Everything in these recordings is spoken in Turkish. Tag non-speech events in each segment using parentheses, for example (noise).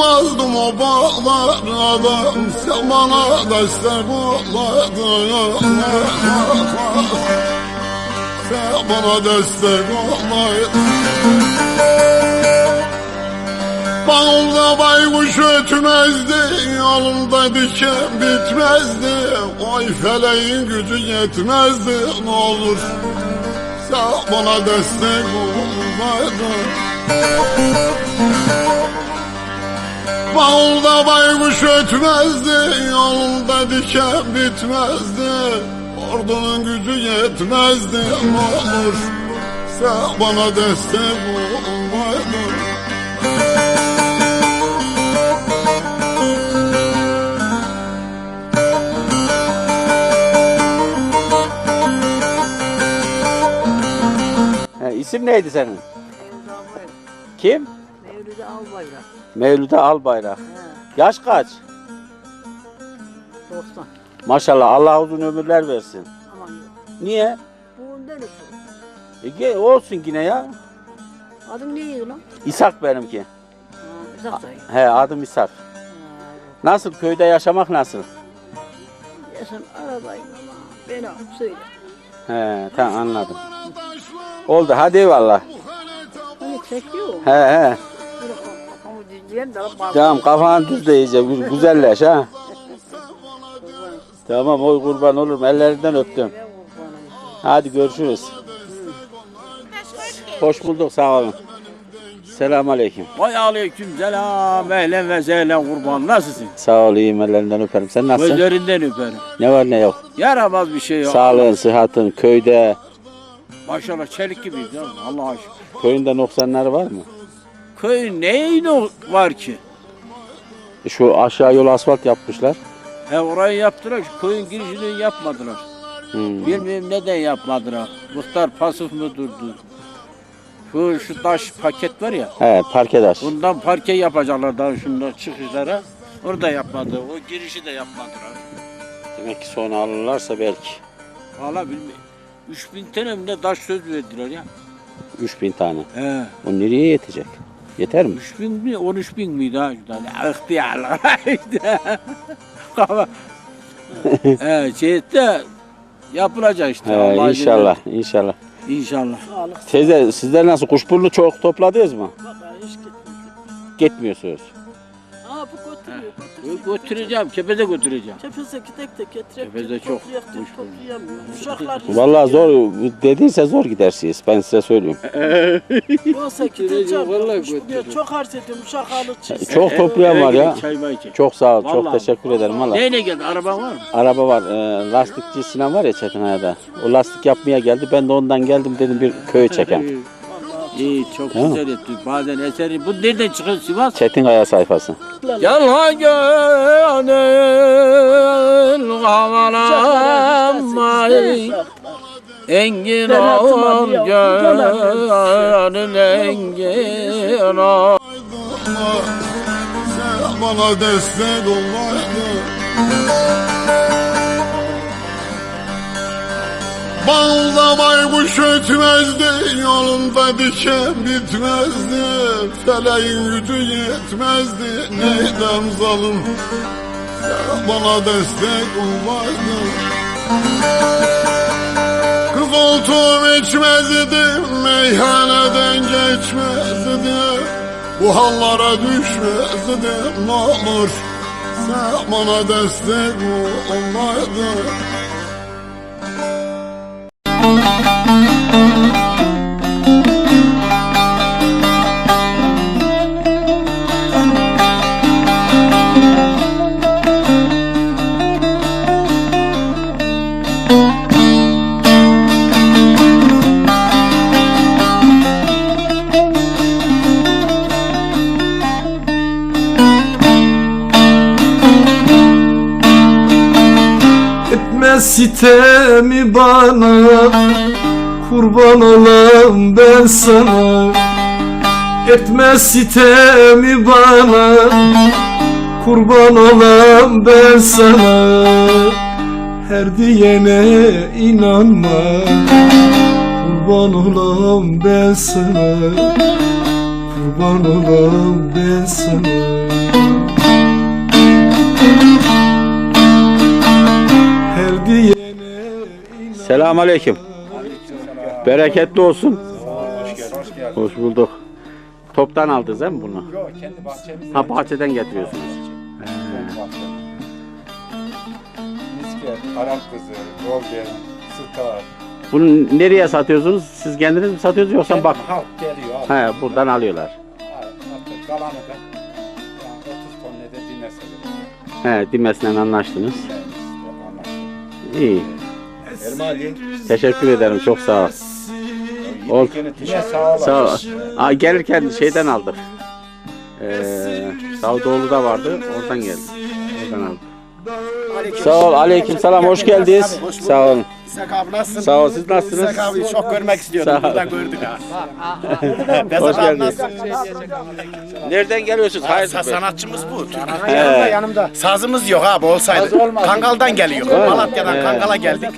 Kurutmazdım o bağları adam Sen bana destek olaydın Sen bana destek olaydın Bağımda baykuş ötmezdi Yolumda diken bitmezdi. Oy feleğin gücü yetmezdi Ne olur. Sen bana destek olmaydın Bağımda baykuş ötmezdi Yolumda diken bitmezdi Ordunun gücü yetmezdi Ne olur sen bana destek olmaydın isim neydi senin? Kim? Mevlüt'ü al bayrak. Mevlüde Albayrak. He, Yaş kaç? 90. Maşallah Allah uzun ömürler versin. Aman yok. Niye? Bu ötürü. E, ge- olsun yine ya. Adın neydi lan? İshak benimki. Ha, Uzak dayı. He adım İshak. Ha, Nasıl köyde yaşamak nasıl? Ya sen arabayı ama beni al, söyle. He tamam anladım. Oldu hadi eyvallah. Hani çekiyor. He he. Bağlı. Tamam kafanı düz de iyice gü- güzelleş ha. Tamam oy kurban olurum ellerinden öptüm. Kurbanım. Hadi görüşürüz. Hoş bulduk sağ olun. Selamun aleyküm. Vay aleyküm selam ehlen ve sehlen kurban nasılsın? Sağ ol iyiyim ellerinden öperim. Sen nasılsın? Gözlerinden öperim. Ne var ne yok. Yaramaz bir şey yok. Sağlığın, sıhhatın, köyde, Maşallah çelik gibiyiz ya Allah'a şükür. köyünde noksanları var mı? Köyün neyin o- var ki? Şu aşağı yol asfalt yapmışlar. He orayı yaptılar şu köyün girişini yapmadılar. Hmm. Bilmiyorum neden yapmadılar. Muhtar pasif mi durdu? Şu, şu taş paket var ya. He parkedaş. Bundan parke yapacaklar daha şunda çıkışlara. Orada yapmadı. O girişi de yapmadılar. Demek ki sonra alırlarsa belki. Valla bilmiyorum. 3000 tane mi ne taş söz verdiler ya. 3000 tane. He. O nereye yetecek? Yeter mi? 3 bin mi 13 bin miydi ha? Yani ihtiyarlar. (laughs) Ama (laughs) evet, şeyde yapılacak işte. He, Allah'ın inşallah, inşallah. izniyle. İnşallah. Sağlık. Teyze sizler nasıl kuşburnu çok topladınız mı? Bak ha, hiç gitmiyor. Gitmiyorsunuz. Götüreceğim, kepede götüreceğim. Tepesi tek tek getirip Tepede çok toplayak diyor, kuş var. toplayamıyor. Uşaklar (laughs) Vallahi zor dediyse zor gidersiniz. Ben size söyleyeyim. (laughs) Olsa gideceğim. vallahi Kuş buraya götüreceğim. Çok harç ediyorum. Uşak alı çizsin. Çok toplayan var ya. Çay may içecek. Çok sağ ol. Çok Vallahi. teşekkür ederim valla. Neyle geldi? Araban var mı? Araba var. E, lastikçi Sinan var ya Çetinaya'da. O lastik yapmaya geldi. Ben de ondan geldim dedim bir köye çekeyim. İyi, çok Değil mi? güzel etti. Bazen eseri. Bu nereden çıkıyor Sivas? Çetinkaya sayfası. Yalan gönül havalanmayı Engin ol gönül engin ol Sen bana destek olmaydın Bağımda baykuş ötmezdi Yolumda diken bitmezdi Feleğin gücü yetmezdi Neydem zalim? Sen bana destek olmaydın Kız koltuğum içmezdi Meyhaneden geçmezdi Bu hallara düşmezdi Ne olur? Sen bana destek olmaydın Etme sitemi bana? Kurban olam ben sana. Etme sitemi bana? Kurban olam ben sana. Her diyene inanma. Kurban olam ben sana. Kurban olam ben sana Selamun aleyküm. Bereketli olsun. Hoş bulduk. Toptan aldınız değil mi bunu? Yok kendi bahçemizde. Ha bahçeden getiriyorsunuz. Misket, Arap kızı, Golden, Star. Bunu nereye satıyorsunuz? Siz kendiniz mi satıyorsunuz yoksa bak? Halk geliyor abi. He buradan alıyorlar. Artık kalanı da yani 30 ton ne de mesele. He Dimes'le anlaştınız. Yani anlaştık. İyi. Teşekkür ederim. Çok sağ ol. Ol. Yine sağ ol. Sağ ol. Aa, gelirken şeyden aldık. Ee, Davutoğlu'da vardı. Oradan geldi. Oradan aldık. Sağ ol. Aleyküm selam. Hoş geldiniz. Sağ olun. İshak abi nasılsın? Sağ ol. Siz nasılsınız? İshak abi çok görmek istiyordum. Sağ ol. Burada gördük ha. (laughs) Hoş abi geldiniz. nasılsın? Nereden geliyorsunuz? Hayırdır? Sa- sanatçımız bu. Türk. He. yanımda. Sazımız yok abi olsaydı. Kangal'dan geliyor. Malatya'dan. Kangal'a geldik.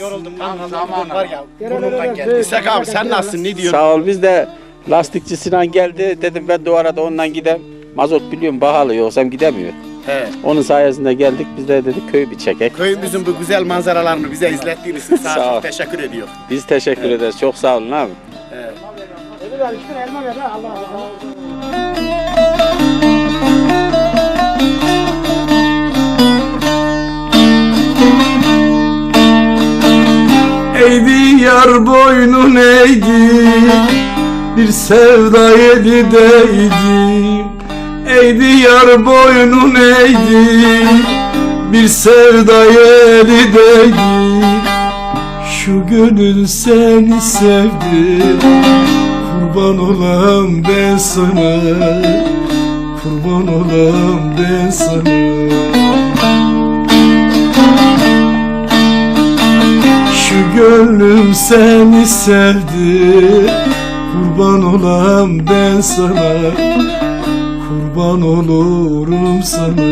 Yoruldum Kangal'dan var ya. Burnumdan geldi. İshak abi sen nasılsın? Ne diyorsun? Sağ ol. Biz de lastikçi Sinan geldi. Dedim ben de o arada ondan gidem. Mazot biliyorum pahalı yoksam gidemiyor. He. Onun sayesinde geldik. Biz de dedik köyü bir çekek. Köyümüzün bu güzel manzaralarını bize izlettiğiniz için Sağ sana ol. teşekkür ediyor. Biz teşekkür ederiz. Çok sağ olun abi. Eğdi yar boynun eğdi Bir sevda yedi değdi Eğdi yar boynun eğdi Bir sevda yedi değdi. Şu gönül seni sevdi. Kurban olam ben sana. Kurban olam ben sana. Şu gönlüm seni sevdi. Kurban olam ben sana Kurban olurum sana.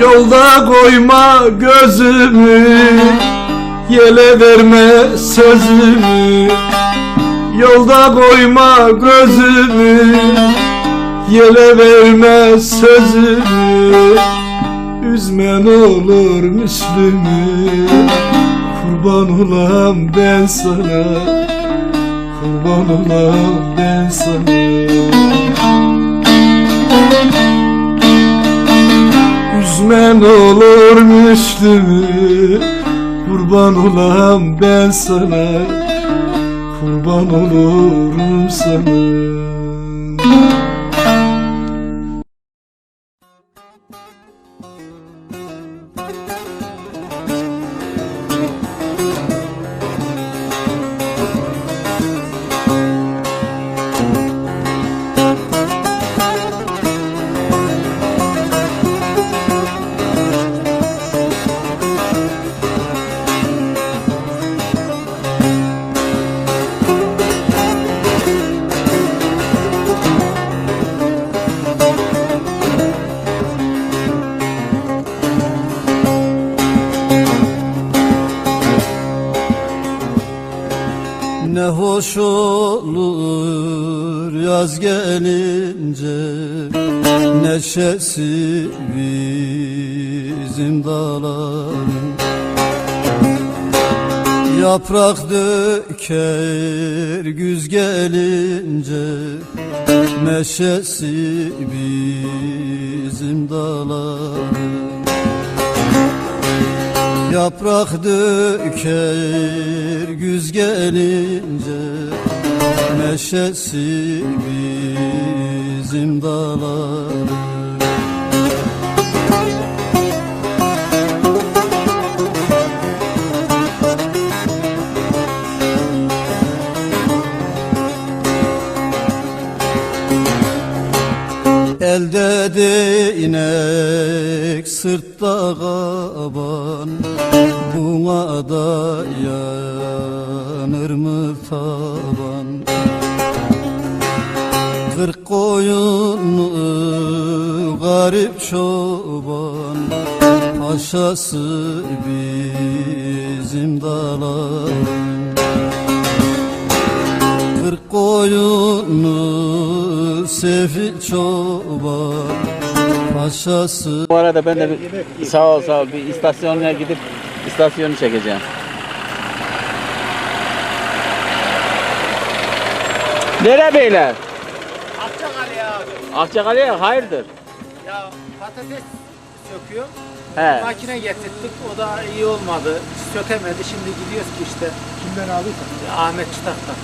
Yolda koyma gözümü Yele verme sözümü Yolda koyma gözümü Yele verme sözümü. Üzmen olur Müslümü Kurban olam ben sana. Kurban olam ben sana. Üzmen olur Müslüm'ü Kurban olam ben sana Kurban olurum sana Yaprak döker güz gelince Neşesi bizim dağların. Yaprak döker güz gelince Meşesi bizim dağların yürek sırtta kaban Buna da yanır mı taban? Kırk koyunlu garip çoban? Paşası bizim daların Kırk koyunlu sefil çoban Paşası Bu arada ben de bir, sağ ol sağ ol bir istasyona gidip istasyonu çekeceğim. Nere beyler? Akçakale abi. Akçakale'ye hayırdır? Ya patates söküyor. He. Makine getirttik. O da iyi olmadı. Sökemedi. Şimdi gidiyoruz ki işte. Kimden aldıysan? Ahmet Çıtak'tan.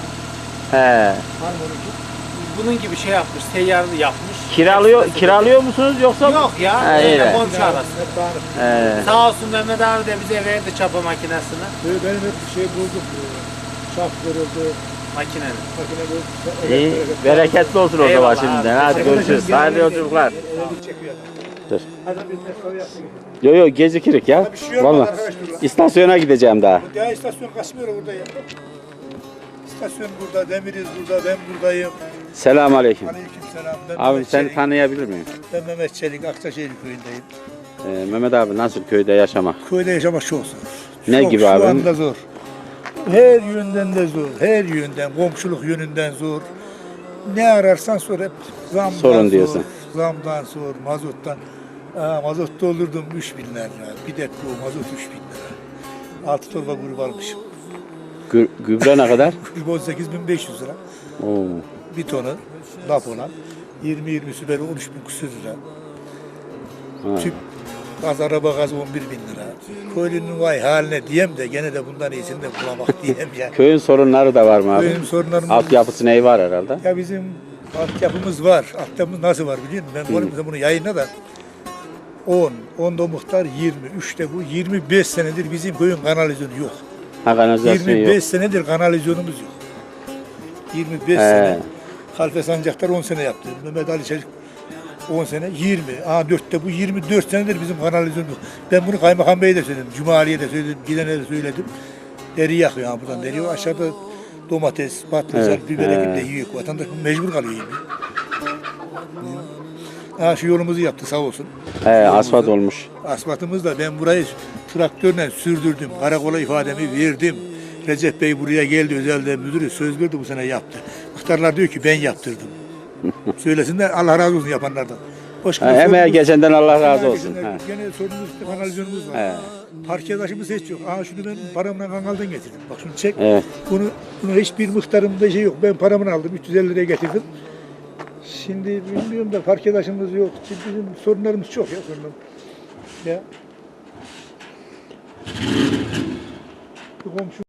He. Bunun gibi şey yapmış. Seyyarlı yapmış. Kiralıyor kiralıyor musunuz yoksa? Yok ya. Ha, iyi öyle de. komşu arası. He. Sağ olsun Mehmet abi de bize verdi çapa makinesini. Benim hep şey bulduk. Şaf kırıldı, Makinenin. makine İyi. Bereketli olsun o zaman Eyvallah şimdiden. abi. Hadi Teşekkür görüşürüz. Hayırlı yolculuklar. Dur. Yo yo gecikirik ya. Vallahi istasyona gideceğim daha. Ya istasyon kaçmıyor burada ya. İstasyon burada, Demiriz burada, ben buradayım. Selam aleyküm. Aleyküm selam. Ben Abi Mehmet seni Çelik. tanıyabilir miyim? Ben Mehmet Çelik, Aktaşehir köyündeyim. Ee, Mehmet abi nasıl köyde yaşamak? Köyde yaşamak çok zor. Ne Çok, gibi şu abi? anda zor. Her yönden de zor. Her yönden, komşuluk yönünden zor. Ne ararsan sor hep zamdan Sorun sor, diyorsun. Zamdan sor, mazottan. Aa, mazot doldurdum 3 bin lira. Bir depo mazot 3 bin lira. 6 torba grup almışım. Gü- gübre ne kadar? (laughs) Grup 18.500 lira. Oo. Bir tonu laf olan. 20-20'si böyle 13 bin küsür lira. Ha. Tüp gaz araba gaz 11 bin lira. Köylünün vay haline diyem de gene de bundan iyisini de bulamak (laughs) diyem ya. Köyün sorunları da var mı abi? Köyün sorunlarımız Altyapısı neyi var herhalde? Ya bizim altyapımız var. Altyapımız nasıl var biliyor musun? Ben bunu, bunu yayınla da 10, 10 da muhtar 20, 3 de bu 25 senedir bizim köyün kanalizasyonu yok. Ha kanalizasyon 25 yok. senedir kanalizasyonumuz yok. 25 He. sene. Halfe Sancaktar 10 sene yaptı. Mehmet Ali Çelik 10 sene 20. Aa 4'te bu 24 senedir bizim kanalizasyonumuz. Ben bunu Kaymakam Bey'e de söyledim. Cumali'ye de söyledim. Gidene de söyledim. Deri yakıyor ha buradan deri. Aşağıda domates, patlıcan, Evet, biber ekip de yiyor. Vatandaş mecbur kalıyor yemiyor. Ha şu yolumuzu yaptı sağ olsun. He asfalt olmuş. Asfaltımız da ben burayı traktörle sürdürdüm. Karakola ifademi verdim. Recep Bey buraya geldi özelde müdürü söz verdi bu sene yaptı. Muhtarlar diyor ki ben yaptırdım. (laughs) Söylesinler Allah razı olsun yapanlardan. Başka Ha, bir emeğe geçenden Allah razı olsun. Ha. Gene sorunumuz işte kanalizasyonumuz var. He. Parke taşımız hiç yok. Aa şunu ben paramla kangaldan getirdim. Bak şunu çek. Evet. Bunu, bunu hiçbir muhtarımda şey yok. Ben paramını aldım. 350 liraya getirdim. Şimdi bilmiyorum da parke taşımız yok. Şimdi bizim sorunlarımız çok ya sorunlarımız. Ya. Bu komşu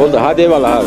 Oldu hadi eyvallah abi.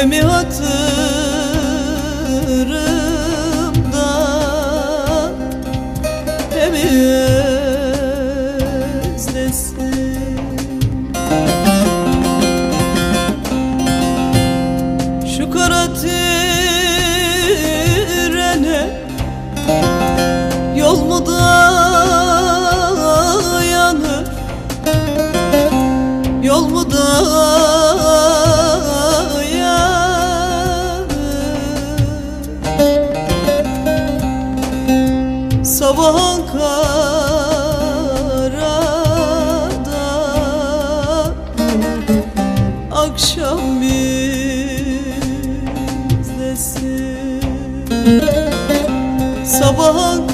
Hemi hatırımda Ankara'da Akşam bizdesin Sabah Ankara'da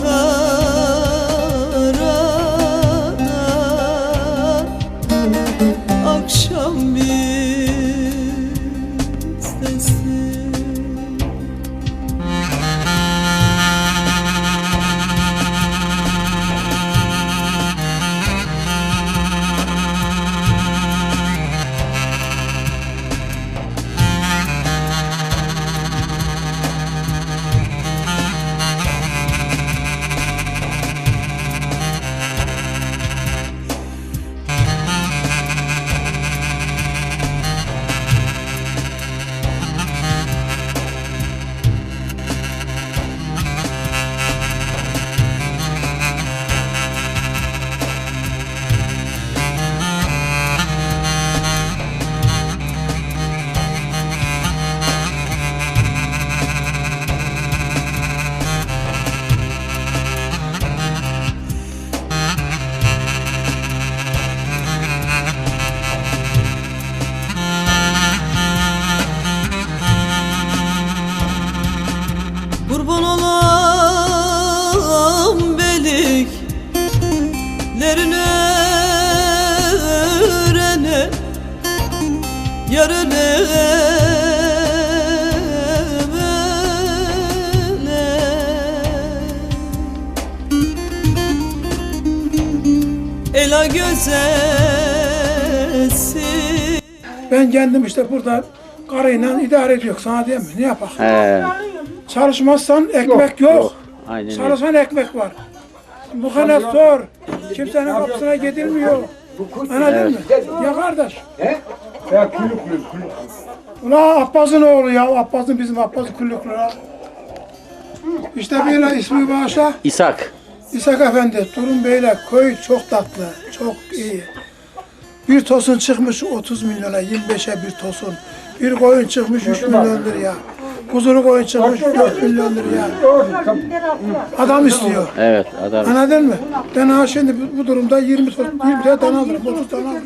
Gözesi Ben kendim işte burada karıyla idare ediyor sana diyeyim mi? Ne yapak? He. Çalışmazsan ekmek yok. Aynen öyle. Çalışan ekmek var. Bu kadar zor. Kimsenin kapısına gidilmiyor. Anladın mı? Ya kardeş. Ya kulüp kulüp kulüp. Ulan Abbas'ın oğlu ya. Abbas'ın bizim Abbas'ın kulluklu ya. İşte böyle ismi bağışla. İshak. İshak Efendi, Turun Beyler köy çok tatlı, çok iyi. Bir tosun çıkmış 30 milyona, 25'e bir tosun. Bir koyun çıkmış 3 milyon liraya. Kuzulu koyun çıkmış 4 milyon liraya. Adam istiyor. Evet adam. Anladın mı? Ben ha şimdi bu, bu durumda 20 ton, 20 tane tane alırım, 30 tane alırım.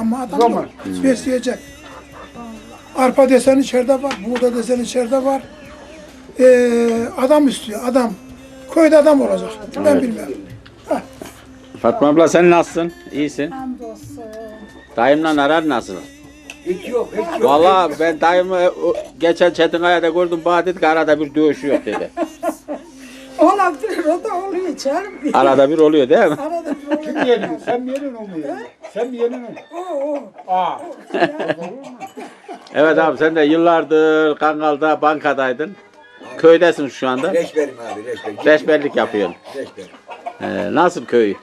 Ama adam yok. Besleyecek. Arpa desen içeride var, buğda desen içeride var. Ee, adam istiyor, adam. Köyde adam olacak. Ben bilmiyorum. Fatma abla sen nasılsın? İyisin. Hamdolsun. Dayımla arar nasıl? Hiç yok, hiç yok. Vallahi ben dayımı o, geçen Çetinkaya'da gördüm bana dedi ki arada bir dövüşüyor dedi. (laughs) Olabilir o da oluyor canım. Arada bir oluyor değil mi? Arada bir oluyor. Kim yeniyor? Sen mi yeniyorsun o mu yeniyor? Sen mi yeniyorsun? O, o. Aa. Evet abi sen de yıllardır Kangal'da bankadaydın. Köydesin şu anda. Reşberim abi, reşberim. Reşberlik yapıyorsun. Reşberim. Ee, nasıl köy?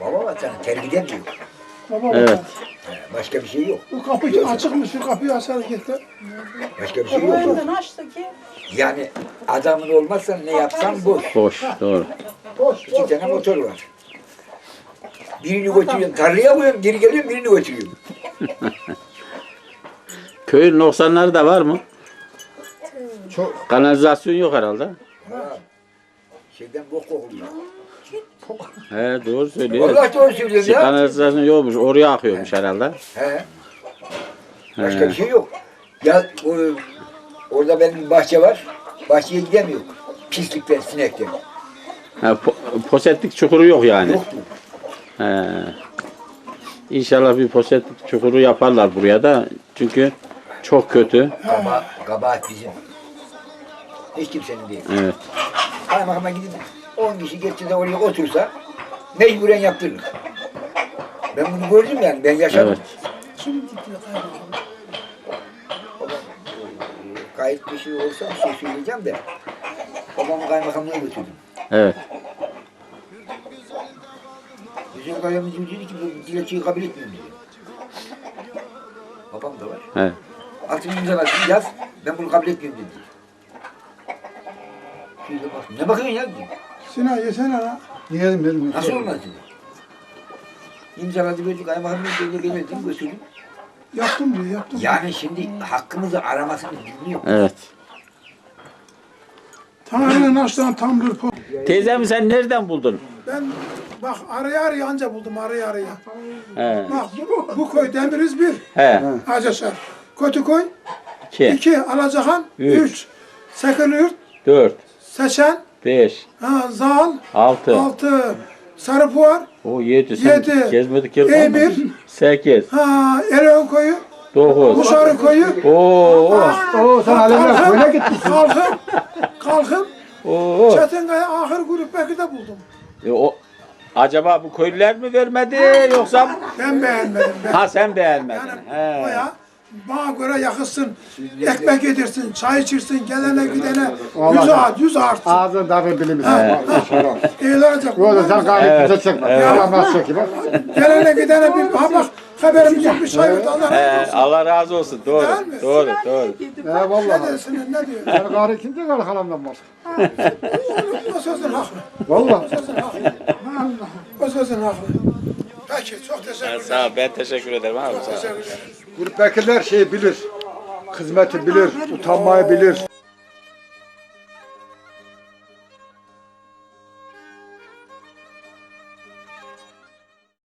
Baba vatan tergiden diyor. Baba, Evet. Başka bir şey yok. Bu kapı açıkmış, şu kapıyı açar gitti. Başka bir şey yok. Boyundan açtı ki. Yani adamın olmazsa ne yapsan boş. Boş. Doğru. İki tane motor var. Birini götürüyorum, tarlaya koyuyorum, geri geliyorum, birini götürüyorum. (laughs) Köyün noksanları da var mı? Çok. Kanalizasyon yok herhalde. Ha. Şeyden bok kokuluyor. He doğru söylüyor. Vallahi doğru söylüyorsun Şey, ya. kanalizasyon yokmuş. Oraya akıyormuş herhalde. He. Başka bir şey yok. Ya o, orada benim bahçe var. Bahçeye gidemiyor. Pislikten, sinekten. Ha, po- posetlik çukuru yok yani. Yoktu. He. İnşallah bir posetlik çukuru yaparlar buraya da. Çünkü çok kötü. Kaba, kabahat bizim. Hiç kimsenin değil. Evet. Kaymakama gidip 10 kişi geçti de oraya otursa mecburen yaptırır. Ben bunu gördüm yani. Ben yaşadım. Evet. Kim gidiyor kayboldu? ait bir şey olsa bir şey söyleyeceğim de babamı kaymakamlığa götürdüm. Evet. Bizim kaymakamcı dedi ki bu dilekçeyi kabul etmiyorum dedi. Babam da var. Evet. Altını imzalasın yaz. Ben bunu kabul etmiyorum dedi. Şöyle bak. Ne bakıyorsun ya? Sinan yesene lan. Yiyelim dedim. Nasıl olmaz dedi. İmzaladı verdik kaymakamlığa gönderdim gelirdim götürdüm. Yaptım diyor yaptım. Yani şimdi hakkımızı aramasını bilmiyor. Evet. Tanrı'nın açtığı tam bir po. Teyzemi sen nereden buldun? Ben bak araya araya anca buldum araya araya. He. Bak bu, bu koy Demiriz bir. He. Acaşar. Kötükoy İki. iki. Alacakan Üç. üç. Sekülürt. Dört. Seçen. Beş. Ha, Zal. Altı. Altı. Sarıpuar. O yedi. Sen Yedi. gezmedik yer Emir. kalmadı. Sekiz. Ha, Erön koyu. Dokuz. Kuşarı koyu. Oo. Oo sen alemler böyle gitmişsin. Kalkın. Kalkın. Oo. Çetinkaya ahır grup Bekir'de buldum. E, o acaba bu köylüler mi vermedi yoksa Ben beğenmedim. Ben. ha sen beğenmedin. Yani He. o ya bana göre yakışsın, ekmek yedirsin, çay içirsin, gelene gidene yüz art, yüz art. Ağzın darbe bilimiz. İyi olacak. Yolda sen gayet Evet. güzel çekme. Nasıl çekeyim? Gelene gidene bir ha bak haberimiz yok bir şey yok Allah He, razı olsun. Allah razı olsun. Doğru. Değil mi? Doğru. Doğru. He Ne vallahi. dersin ne diyor? Sen gari kimse gari halamdan var. O sözün haklı. Vallahi. O sözün haklı. O sözün haklı. Peki çok teşekkür ederim. Sağ ol. Ben teşekkür ederim abi. Ol. Teşekkür ederim. Gurbettekiler şeyi bilir. Hizmeti bilir, utanmayı bilir.